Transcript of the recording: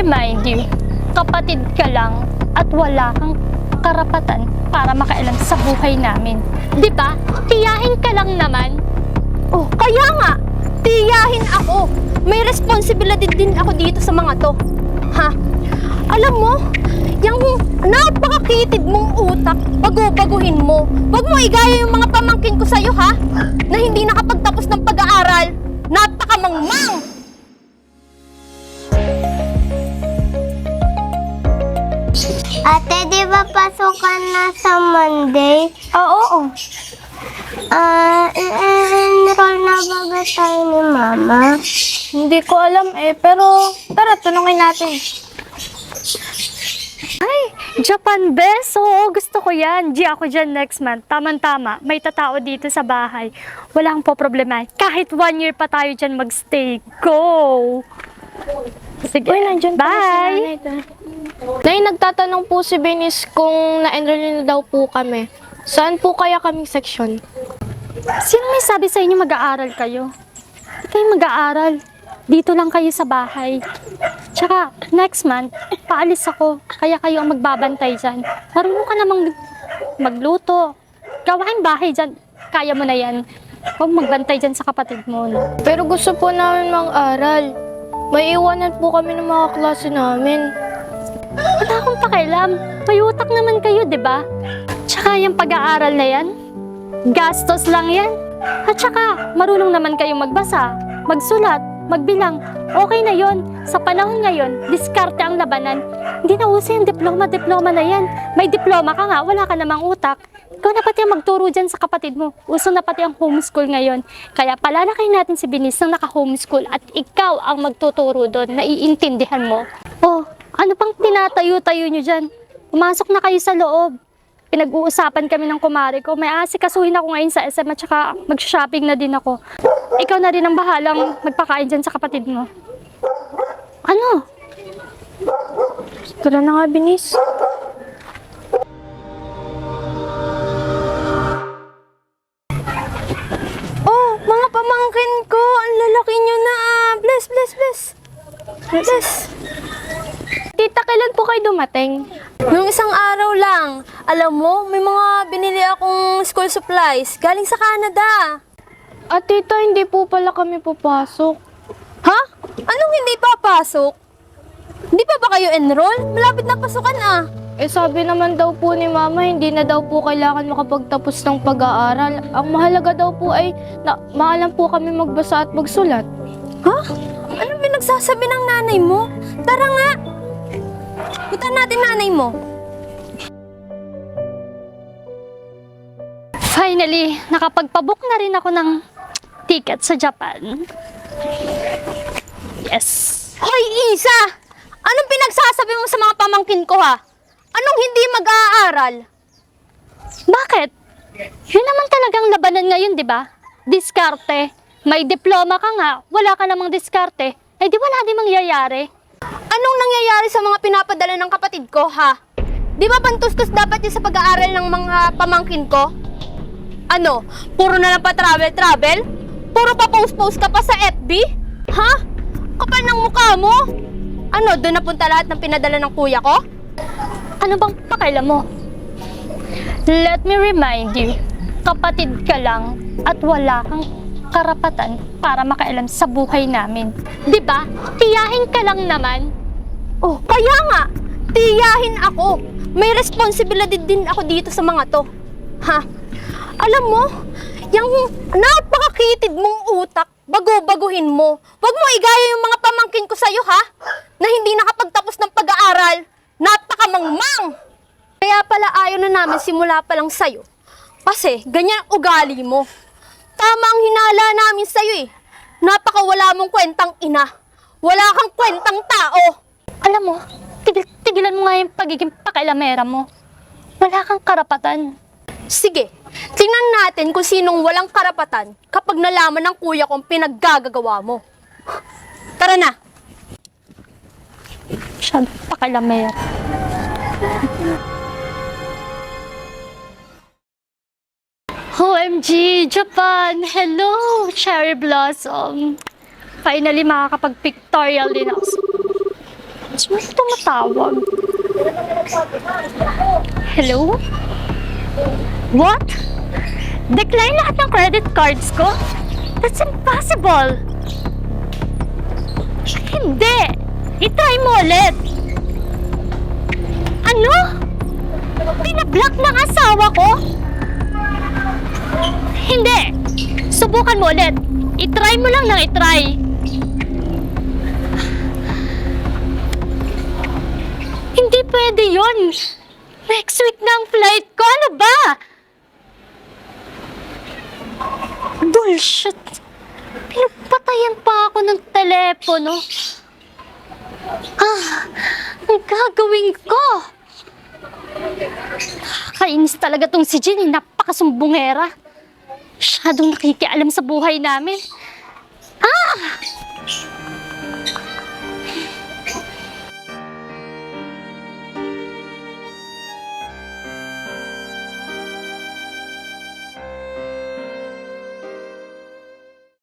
remind you, kapatid ka lang at wala kang karapatan para makailan sa buhay namin. ba? Tiyahin ka lang naman. Oh, kaya nga, tiyahin ako. May responsibility din ako dito sa mga to. Ha? Alam mo, yung napakakitid mong utak, bago-baguhin mo. Huwag mo igaya yung mga pamangkin ko sa'yo, ha? Na hindi nakapagtapos ng pag-aaral. Napakamangmang! Ate, di ba pasukan na sa Monday? Ah, oo. Ah, i-enroll na ba ba tayo ni Mama? Hindi ko alam eh, pero tara, tanungin natin. Ay, Japan best. Oo, gusto ko yan. G ako dyan next month. Taman-tama. May tatao dito sa bahay. Wala kang po problema. Kahit one year pa tayo dyan magstay. Go! Sige. Uy, si Bye! Nay, nagtatanong po si Benis kung na-enroll na daw po kami. Saan po kaya kaming section? Sino may sabi sa inyo mag-aaral kayo? Hindi kayo mag-aaral. Dito lang kayo sa bahay. Tsaka, next month, paalis ako. Kaya kayo ang magbabantay dyan. Marunong ka namang magluto. Gawain bahay dyan. Kaya mo na yan. Huwag magbantay dyan sa kapatid mo. No? Pero gusto po namin mag-aral. May iwanan po kami ng mga klase namin. Wala akong pakialam. May utak naman kayo, di ba? Tsaka yung pag-aaral na yan, gastos lang yan. At tsaka, marunong naman kayong magbasa, magsulat, magbilang. Okay na yon. Sa panahon ngayon, diskarte ang labanan. Hindi na uso yung diploma-diploma na yan. May diploma ka nga, wala ka namang utak. Ikaw na pati ang magturo dyan sa kapatid mo. Uso na pati ang homeschool ngayon. Kaya palalaki natin si Binis na naka-homeschool at ikaw ang magtuturo doon. Naiintindihan mo. Oh, ano pang tinatayo-tayo nyo dyan? Pumasok na kayo sa loob. Pinag-uusapan kami ng kumari ko. May asikasuhin ako ngayon sa SM at saka mag-shopping na din ako. Ikaw na rin ang bahalang magpakain dyan sa kapatid mo. Ano? Tara na nga, Benis. Kayo dumating? Nung isang araw lang. Alam mo, may mga binili akong school supplies galing sa Canada. At tita, hindi po pala kami papasok. Ha? Anong hindi papasok? Hindi pa ba kayo enroll? Malapit na pasukan ah. Eh sabi naman daw po ni mama, hindi na daw po kailangan makapagtapos ng pag-aaral. Ang mahalaga daw po ay na, maalam po kami magbasa at magsulat. Ha? Anong pinagsasabi ng nanay mo? Tara nga! Punta natin nanay mo. Finally, nakapagpabook na rin ako ng ticket sa Japan. Yes. Hoy, Isa! Anong pinagsasabi mo sa mga pamangkin ko ha? Anong hindi mag-aaral? Bakit? Yun naman talagang labanan ngayon, di ba? Diskarte. May diploma ka nga, wala ka namang diskarte. Eh di wala di mangyayari. Anong nangyayari sa mga pinapadala ng kapatid ko, ha? Di ba pantustos dapat yun sa pag-aaral ng mga pamangkin ko? Ano? Puro na lang pa travel-travel? Puro pa post-post ka pa sa FB? Ha? Kapal ng mukha mo? Ano, doon napunta lahat ng pinadala ng kuya ko? Ano bang pakailan mo? Let me remind you, kapatid ka lang at wala kang karapatan para makailam sa buhay namin. 'Di ba? Tiyahin ka lang naman. Oh, kaya nga, tiyahin ako. May responsibility din ako dito sa mga to. Ha? Alam mo, yung napakakitid mong utak, bago-baguhin mo. Huwag mo igaya yung mga pamangkin ko sa'yo, ha? Na hindi nakapagtapos ng pag-aaral. Napakamangmang! Kaya pala ayaw na namin simula pa lang sa'yo. Kasi ganyan ugali mo. Tama ang hinala namin sa'yo eh. Napakawala mong kwentang ina. Wala kang kwentang tao. Alam mo, tigil, tigilan mo nga yung pagiging pakailamera mo. Wala kang karapatan. Sige, tingnan natin kung sinong walang karapatan kapag nalaman ng kuya kong pinaggagagawa mo. Tara na! Siya, pakailamera. OMG, Japan! Hello, Cherry Blossom! Finally, makakapag-pictorial din ako. Sino tumatawag? Hello? What? Decline lahat ng credit cards ko? That's impossible! Hindi! I-try mo ulit! Ano? Pinablock ng asawa ko? Hindi! Subukan mo ulit! I-try mo lang ng i-try! Hindi pwede yon. Next week na ang flight ko. Ano ba? Bullshit. Pinagpatayan pa ako ng telepono. Ah, ang gagawin ko? Kainis talaga tong si Jenny. Napakasumbungera. Masyadong nakikialam sa buhay namin.